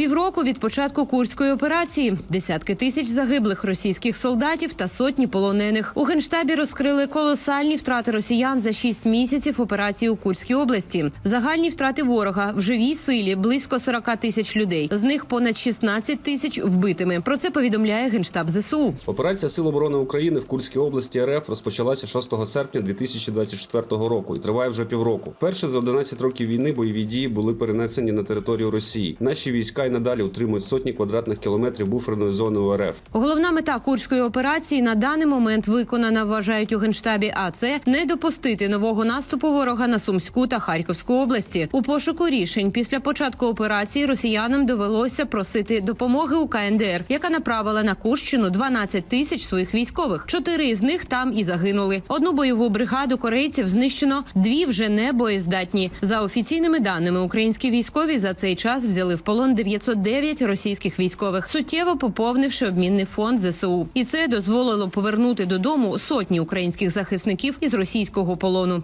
Півроку від початку курської операції, десятки тисяч загиблих російських солдатів та сотні полонених. У генштабі розкрили колосальні втрати росіян за шість місяців операції у Курській області. Загальні втрати ворога в живій силі близько 40 тисяч людей. З них понад 16 тисяч вбитими. Про це повідомляє генштаб ЗСУ. Операція Сил оборони України в Курській області РФ розпочалася 6 серпня 2024 року і триває вже півроку. Вперше за 11 років війни бойові дії були перенесені на територію Росії. Наші війська надалі утримують сотні квадратних кілометрів буферної зони УРФ. Головна мета курської операції на даний момент виконана, вважають у генштабі. А це не допустити нового наступу ворога на Сумську та Харківську області. У пошуку рішень після початку операції росіянам довелося просити допомоги у КНДР, яка направила на Курщину 12 тисяч своїх військових. Чотири з них там і загинули. Одну бойову бригаду корейців знищено, дві вже не боєздатні. За офіційними даними, українські військові за цей час взяли в полон 909 російських військових, суттєво поповнивши обмінний фонд ЗСУ. І це дозволило повернути додому сотні українських захисників із російського полону.